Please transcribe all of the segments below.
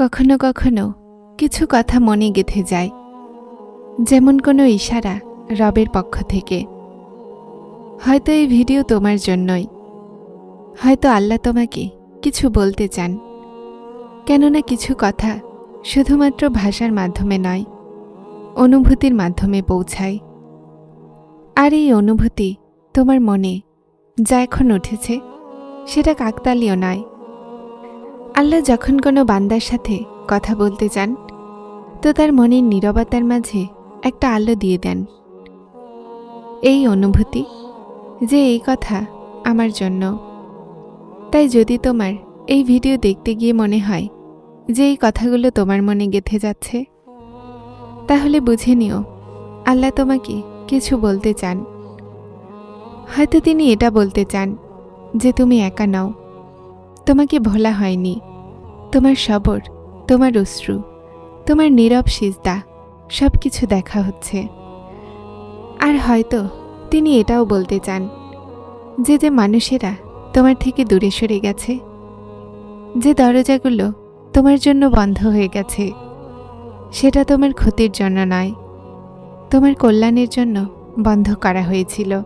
কখনো কখনো কিছু কথা মনে গেঁথে যায়। যেমন কোনো ইশারা রবের পক্ষ থেকে। হয়তো এই ভিডিও তোমার জন্যই। হয়তো আল্লাহ তোমাকে কিছু বলতে চান। কেননা কিছু কথা শুধুমাত্র ভাষার মাধ্যমে নয়, অনুভূতির মাধ্যমে পৌঁছায়। আর এই অনুভূতি তোমার মনে যা এখন উঠেছে, সেটা কাকতালীয় নয়। আল্লাহ যখন কোনো বান্দার সাথে কথা বলতে চান, তো তার মনের নীরবতার মাঝে একটা আলো দিয়ে দেন। এই অনুভূতি যে এই কথা আমার জন্য। তাই যদি তোমার এই ভিডিও দেখতে গিয়ে মনে হয় যে এই কথাগুলো তোমার মনে গেঁথে যাচ্ছে, তাহলে বুঝে নিও আল্লাহ তোমাকে কিছু বলতে চান। হয়তো তিনি এটা বলতে চান যে তুমি একা নাও। তোমাকে ভোলা হয়নি। তোমার সবর, তোমার অশ্রু, তোমার নীরব সিজদা সব কিছু দেখা হচ্ছে। আর হয়তো তিনি এটাও বলতে চান, যে যে মানুষেরা তোমার থেকে দূরে সরে গেছে, যে দরজাগুলো তোমার জন্য বন্ধ হয়ে গেছে, সেটা তোমার ক্ষতির জন্য নয়, তোমার কল্যাণের জন্য বন্ধ করা হয়েছিল।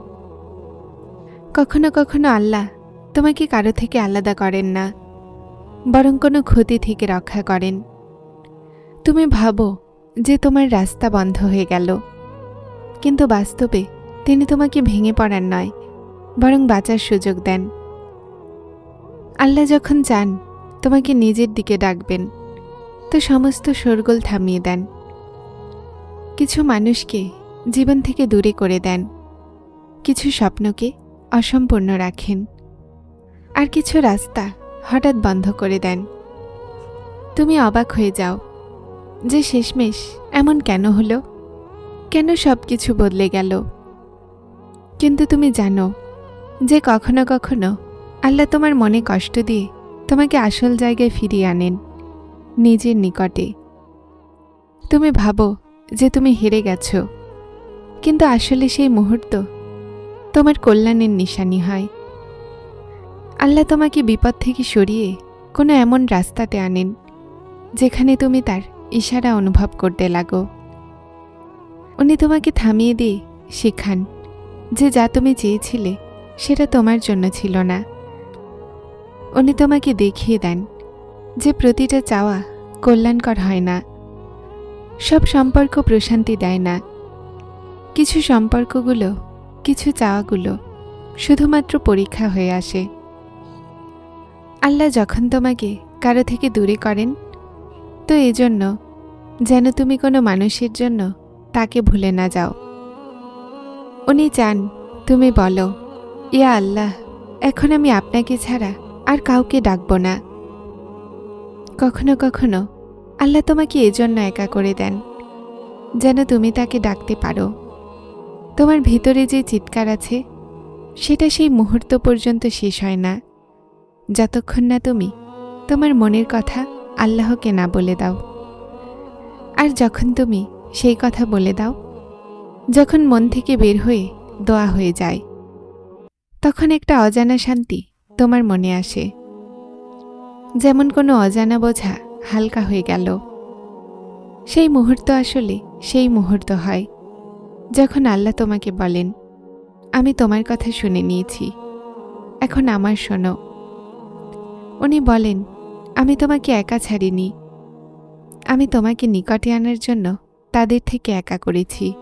কখনো কখনো আল্লাহ তোমাকে কারও থেকে আলাদা করেন না। বরং কোনো ক্ষতি থেকে রক্ষা করেন। তুমি ভাবো যে তোমার রাস্তা বন্ধ হয়ে গেল। কিন্তু বাস্তবে তিনি তোমাকে ভেঙে পড়ার নয়, বরং বাঁচার সুযোগ দেন। আল্লাহ যখন চান, তোমাকে নিজের দিকে ডাকবেন, তো সমস্ত শোরগোল থামিয়ে দেন। কিছু মানুষকে জীবন থেকে দূরে করে দেন, কিছু স্বপ্নকে অসম্পূর্ণ রাখেন, আর কিছু রাস্তা হঠাৎ বন্ধ করে দেন। তুমি অবাক হয়ে যাও যে শেষমেশ এমন কেন হলো? কেন সব কিছু বদলে গেল? কিন্তু তুমি জানো যে কখনো কখনো আল্লাহ তোমার মনে কষ্ট দিয়ে তোমাকে আসল জায়গায় ফিরিয়ে আনেন, নিজের নিকটে। তুমি ভাবো যে তুমি হেরে গেছো, কিন্তু আসলে সেই মুহূর্ত তোমার কল্যাণের নিশানি হয়। আল্লাহ তোমাকে বিপদ থেকে সরিয়ে কোনো এমন রাস্তাতে আনেন যেখানে তুমি তার ইশারা অনুভব করতে লাগো। উনি তোমাকে থামিয়ে দিয়ে শেখান যে যা তুমি চেয়েছিলে সেটা তোমার জন্য ছিল না। উনি তোমাকে দেখিয়ে দেন যে প্রতিটা চাওয়া কল্যাণকর হয় না। সব সম্পর্ক প্রশান্তি দেয় না। কিছু সম্পর্কগুলো, কিছু চাওয়াগুলো শুধুমাত্র পরীক্ষা হয়ে আসে। আল্লাহ যখন তোমাকে কারও থেকে দূরে করেন, তো এজন্য যেন তুমি কোনো মানুষের জন্য তাকে ভুলে না যাও। উনি চান, তুমি বলো, ইয়া আল্লাহ, এখন আমি আপনাকে ছাড়া আর কাউকে ডাকব না। কখনো কখনো আল্লাহ তোমাকে এজন্য একা করে দেন, যেন তুমি তাকে ডাকতে পারো। তোমার ভিতরে যে চিৎকার আছে, সেটা সেই মুহূর্ত পর্যন্ত শেষ হয় না। যতক্ষণ না তুমি তোমার মনের কথা আল্লাহকে না বলে দাও। আর যখন তুমি সেই কথা বলে দাও, যখন মন থেকে বের হয়ে দোয়া হয়ে যায়, তখন একটা অজানা শান্তি তোমার মনে আসে। যেমন কোনো অজানা বোঝা হালকা হয়ে গেল। সেই মুহূর্ত আসলে সেই মুহূর্ত হয়, যখন আল্লাহ তোমাকে বলেন, আমি তোমার কথা শুনে নিয়েছি, এখন আমার শোনো। উনি বলেন, আমি তোমাকে একা ছাড়িনি। আমি তোমাকে নিকটে আনার জন্য তাদের থেকে একা করেছি।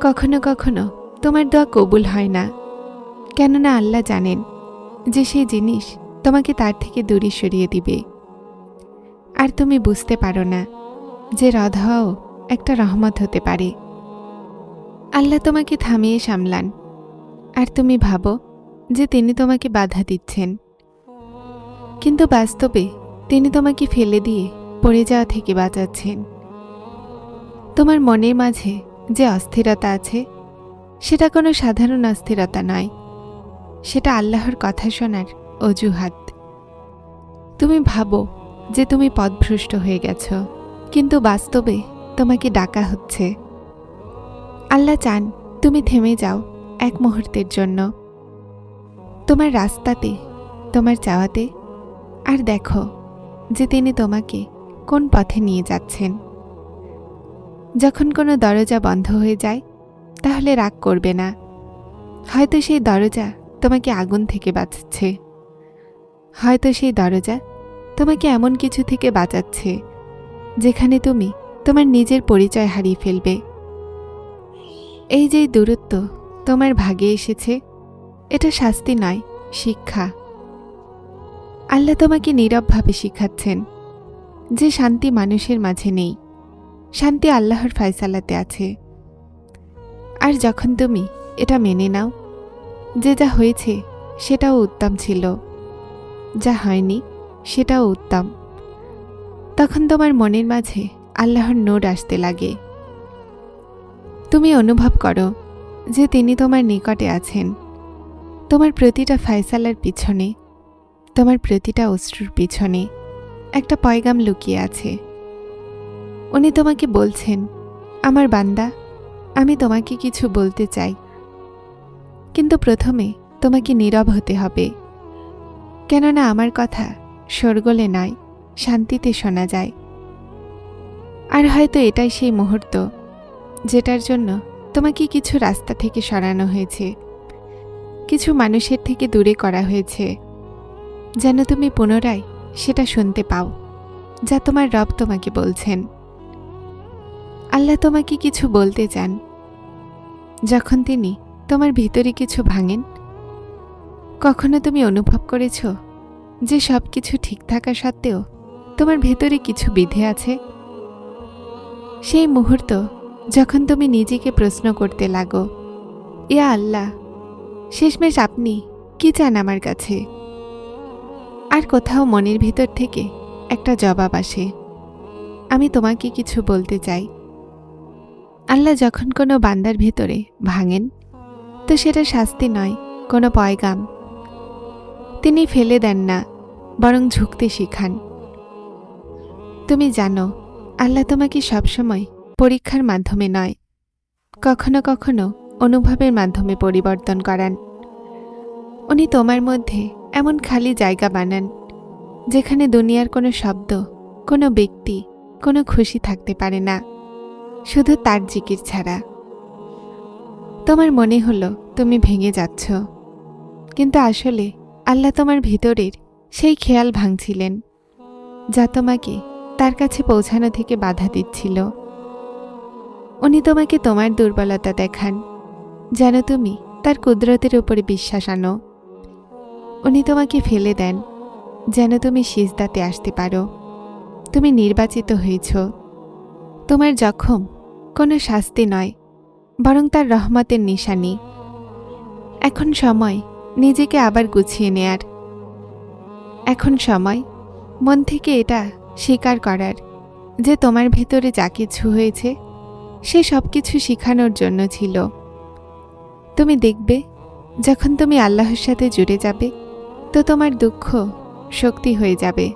কখনো কখনো তোমার দোয়া কবুল হয় না। কেননা আল্লাহ জানেন যে সেই জিনিস তোমাকে তার থেকে দূরে সরিয়ে দিবে। আর তুমি বুঝতে পারো না যে রদ হওয়াও একটা রহমত হতে পারে। আল্লাহ তোমাকে থামিয়ে সামলান। আর তুমি ভাবো যে তিনি তোমাকে বাধা দিচ্ছেন। কিন্তু বাস্তবে তিনি তোমাকে ফেলে দিয়ে পড়ে যাওয়া থেকে বাঁচাচ্ছেন। তোমার মনের মাঝে যে অস্থিরতা আছে, সেটা কোনো সাধারণ অস্থিরতা নয়। সেটা আল্লাহর কথা শোনার অজুহাত। তুমি ভাবো যে তুমি পদভ্রষ্ট হয়ে গেছ, কিন্তু বাস্তবে তোমাকে ডাকা হচ্ছে। আল্লাহ চান তুমি থেমে যাও এক মুহূর্তের জন্য। তোমার রাস্তাতে, তোমার চাওয়াতে আর দেখো যে তিনি তোমাকে কোন পথে নিয়ে যাচ্ছেন। যখন কোনো দরজা বন্ধ হয়ে যায়, তাহলে রাগ করবে না। হয়তো সেই দরজা তোমাকে আগুন থেকে বাঁচাচ্ছে। হয়তো সেই দরজা তোমাকে এমন কিছু থেকে বাঁচাচ্ছে, যেখানে তুমি তোমার নিজের পরিচয় হারিয়ে ফেলবে। এই যে দূরত্ব তোমার ভাগে এসেছে, এটা শাস্তি নয়, শিক্ষা। আল্লাহ তোমাকে নীরবভাবে শিখাচ্ছেন যে শান্তি মানুষের মাঝে নেই। শান্তি আল্লাহর ফয়সালাতে আছে। আর যখন তুমি এটা মেনে নাও, যে যা হয়েছে সেটাও উত্তম ছিল। যা হয়নি সেটাও উত্তম। তখন তোমার মনের মাঝে আল্লাহর নোট আসতে লাগে। তুমি অনুভব করো যে তিনি তোমার নিকটে আছেন। তোমার প্রতিটা ফয়সালার পিছনে তোমার প্রতিটা অশ্রুর পিছনে একটা পয়গাম লুকিয়ে আছে। উনি তোমাকে বলছেন, আমার বান্দা, আমি তোমাকে কিছু বলতে চাই। কিন্তু প্রথমে তোমাকে নীরব হতে হবে। কেননা আমার কথা শোরগোলে নয়, শান্তিতে শোনা যায়। আর হয়তো এটাই সেই মুহূর্ত যেটার জন্য তোমাকে কিছু রাস্তা থেকে সরানো হয়েছে। কিছু মানুষের থেকে দূরে করা হয়েছে। যেন তুমি পুনরায় সেটা শুনতে পাও, যা তোমার রব তোমাকে বলছেন। আল্লাহ তোমাকে কিছু বলতে চান। যখন তিনি তোমার ভিতরে কিছু ভাঙেন, কখনো তুমি অনুভব করেছ যে সব কিছু ঠিক থাকা সত্ত্বেও তোমার ভেতরে কিছু বিধে আছে? সেই মুহূর্ত যখন তুমি নিজেকে প্রশ্ন করতে লাগো, ইয়া আল্লাহ, শেষমেশ আপনি কি চান আমার কাছে? আর কোথাও মনের ভিতর থেকে একটা জবাব আসে। আমি তোমাকে কিছু বলতে চাই। আল্লাহ যখন কোনো বান্দার ভেতরে ভাঙেন, তো সেটা শাস্তি নয়, কোনো পয়গাম। তিনি ফেলে দেন না, বরং ঝুঁকতে শিখান। তুমি জানো, আল্লাহ তোমাকে সবসময় পরীক্ষার মাধ্যমে নয়, কখনো কখনো অনুভবের মাধ্যমে পরিবর্তন করান। উনি তোমার মধ্যে এমন খালি জায়গা বানান, যেখানে দুনিয়ার কোনো শব্দ, কোনো ব্যক্তি, কোনো খুশি থাকতে পারে না। শুধু তার জিকির ছাড়া। তোমার মনে হলো, তুমি ভেঙে যাচ্ছ। কিন্তু আসলে, আল্লাহ তোমার ভিতরের সেই খেয়াল ভাঙছিলেন, যা তোমাকে তার কাছে পৌঁছানো থেকে বাধা দিচ্ছিল। উনি তোমাকে তোমার দুর্বলতা দেখান, যেন তুমি তার কুদরতের উপরে বিশ্বাস আনো। উনি তোমাকে ফেলে দেন, যেন তুমি সিজদাতে আসতে পারো। তুমি নির্বাচিত হয়েছ। তোমার জখম কোনো শাস্তি নয়, বরং তার রহমতের নিশানি। এখন সময় নিজেকে আবার গুছিয়ে নেয়ার। এখন সময় মন থেকে এটা স্বীকার করার যে তোমার ভেতরে যা কিছু হয়েছে, সে সব কিছু শিখানোর জন্য ছিল। তুমি দেখবে, যখন তুমি আল্লাহর সাথে জুড়ে যাবে তো তোমার দুঃখ শক্তি হয়ে যাবে।